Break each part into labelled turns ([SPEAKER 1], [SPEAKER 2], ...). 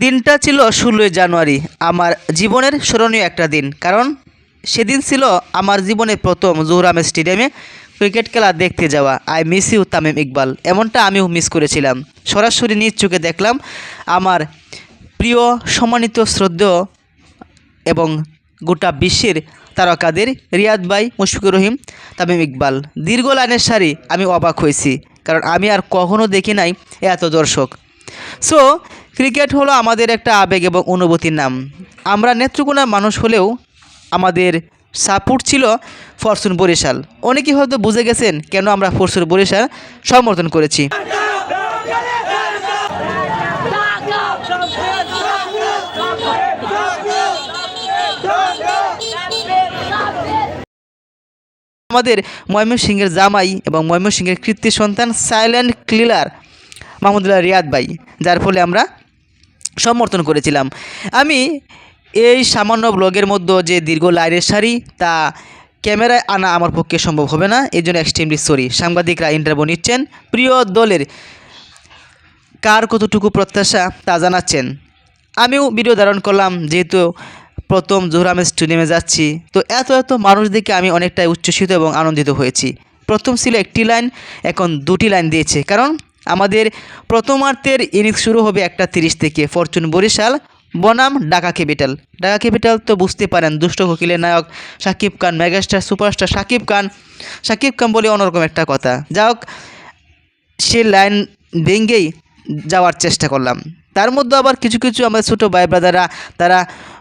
[SPEAKER 1] দিনটা ছিল ষোলোই জানুয়ারি, আমার জীবনের স্মরণীয় একটা দিন। কারণ সেদিন ছিল আমার জীবনে প্রথম জোহরাম স্টেডিয়ামে ক্রিকেট খেলা দেখতে যাওয়া। I miss you Tamim Iqbal. এমনটা আমিও মিস করেছিলাম। সরাসরি নিজ চোখে দেখলাম আমার প্রিয়, সম্মানিত, শ্রদ্ধেয় এবং গোটা বিশ্বের তারকাদের রিয়াদ ভাই, মুশফিকুর রহিম, তামিম ইকবাল। দীর্ঘ লাইনের সারি আমি অবাক হয়েছি। কারণ আমি আর কখনও দেখি নাই এত দর্শক। সো ক্রিকেট হলো আমাদের একটা আবেগ এবং অনুভূতির নাম। আমরা নেত্রকোনা মানুষ হলেও আমাদের সাপোর্ট ছিল ফরচুন বরিশাল। অনেকেই হয়তো বুঝে গেছেন কেন আমরা ফরচুন বরিশাল সমর্থন করেছি। আমাদের ময়মনসিংহের জামাই এবং ময়মনসিংহের কৃত্তি সন্তান সাইলেন্ট ক্লিলার মাহমুদুল্লাহ রিয়াদ ভাই, যার ফলে আমরা সমর্থন করেছিলাম। আমি এই সামান্য ব্লগের মধ্যে যে দীর্ঘ লাইনের সারি তা ক্যামেরায় আনা আমার পক্ষে সম্ভব হবে না। এই জন্য এক্সট্রিমলি সরি সাংবাদিকরা ইন্টারভিউ নিচ্ছেন। প্রিয় দলের কার কতটুকু প্রত্যাশা তা জানাচ্ছেন। আমিও ভিডিও ধারণ করলাম, যেহেতু প্রথম জোহরাম স্টেডিয়ামে যাচ্ছি, তো এত এত মানুষ দেখে আমি অনেকটাই উচ্ছ্বসিত এবং আনন্দিত হয়েছি। প্রথম ছিল একটি লাইন এখন দুটি লাইন দিয়েছে। কারণ আমাদের প্রথমার্ধের ইনিংস শুরু হবে একটা তিরিশ থেকে। ফরচুন বরিশাল, বনাম, ঢাকা ক্যাপিটাল। ঢাকা ক্যাপিটাল তো বুঝতে পারেন, দুষ্ট কোকিলের নায়ক সাকিব খান, মেগাস্টার, সুপারস্টার সাকিব খান। সাকিব খান বলে অন্যরকম একটা কথা। যা হোক, সে লাইন ভেঙ্গেই যাওয়ার চেষ্টা করলাম। তার মধ্যে আবার কিছু কিছু আমাদের ছোটো ভাই ব্রাদাররা তারা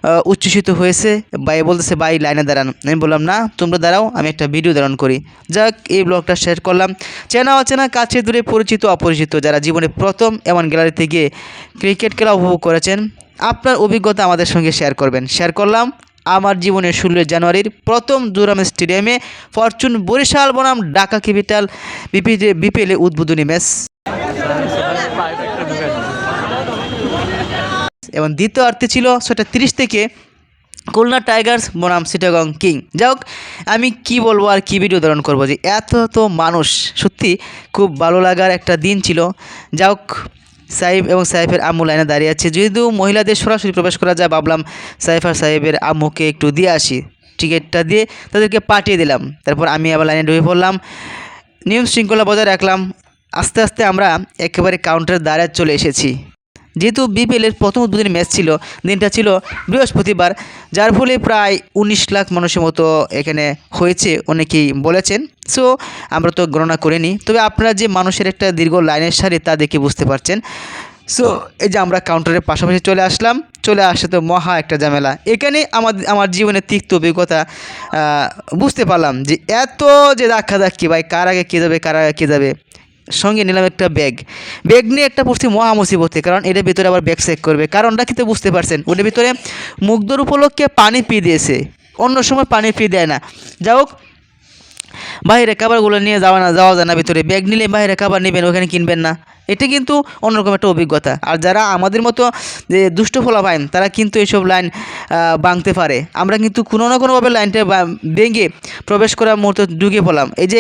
[SPEAKER 1] আহ, উচ্ছ্বসিত হয়েছে। ভাই বলতেছে ভাই লাইনে দাঁড়ান। আমি বললাম না তোমরা দাঁড়াও আমি একটা ভিডিও ধারণ করি। যাক এই ব্লগটা শেয়ার করলাম। চেনা অচেনা কাছে দূরে পরিচিত অপরিচিত যারা জীবনে প্রথম এমন গ্যালারিতে গিয়ে ক্রিকেট খেলা উপভোগ করেছেন আপনার অভিজ্ঞতা আমাদের সঙ্গে শেয়ার করবেন। শেয়ার করলাম আমার জীবনের ষোলোই জানুয়ারির প্রথম জুরাম স্টেডিয়ামে ফরচুন বরিশাল বনাম ঢাকা ক্যাপিটাল বিপি বিপিএলে উদ্বোধনী ম্যাচ। এবং দ্বিতীয় অর্থে ছিল সেটা তিরিশ থেকে খুলনা টাইগার্স, বনাম সিটাগং কিং। যাই হোক, আমি কি বলব আর কি ভিডিও ধারণ করব যে এত তো মানুষ, সত্যি খুব ভালো লাগার একটা দিন ছিল। যাই হোক সাহেব এবং সাহেবের আম্মু লাইনে দাঁড়িয়ে আছে। যেহেতু মহিলাদের সরাসরি প্রবেশ করা যায়, ভাবলাম সাহেব আর সাহেবের আম্মুকে একটু দিয়ে আসি। টিকিটটা দিয়ে তাদেরকে পাঠিয়ে দিলাম। তারপর আমি আবার লাইনে ঢুকে পড়লাম। নিয়ম শৃঙ্খলা বজায় রাখলাম। আস্তে আস্তে আমরা একেবারে কাউন্টারের দ্বারে চলে এসেছি। যেহেতু বিপিএলের প্রথম উদ্বোধনী ম্যাচ ছিল, দিনটা ছিল বৃহস্পতিবার, যার ফলে প্রায় উনিশ লাখ মানুষের মতো এখানে হয়েছে অনেকেই বলেছেন। সো আমরা তো গণনা করিনি তবে আপনারা যে মানুষের একটা দীর্ঘ লাইনের সারি তা দেখে বুঝতে পারছেন। সো এই যে আমরা কাউন্টারের পাশাপাশি চলে আসলাম। চলে আসে তো মহা একটা ঝামেলা। এখানে আমার আমার জীবনের তিক্ত অভিজ্ঞতা বুঝতে পারলাম যে এত যে ধাক্কা ধাক্কি ভাই, কার আগে কে যাবে, কার আগে কে যাবে? সঙ্গে নিলাম একটা ব্যাগ। ব্যাগ নিয়ে একটা পড়ছি মহা মুসিবতে, কারণ এটার ভিতরে আবার ব্যাগ চেক করবে। কারণটা কিন্তু বুঝতে পারছেন? ওটার ভিতরে মুগ্ধর উপলক্ষে পানি পিয়ে দিয়েছে। অন্য সময় পানি পিয়ে দেয় না। যা হোক বাইরে খাবারগুলো নিয়ে যাওয়া না, যাওয়া যায় না ভিতরে। ব্যাগ নিলে বাইরে খাবার নেবেন, ওখানে কিনবেন না। এটা কিন্তু অন্যরকম একটা অভিজ্ঞতা। আর যারা আমাদের মতো, যে দুষ্ট ফলা পাইন তারা কিন্তু এইসব লাইন ভাঙতে পারে। আমরা কিন্তু কোনো না কোনোভাবে লাইনটা ভেঙে প্রবেশ করার মুহূর্তে ঢুকে পড়লাম। এই যে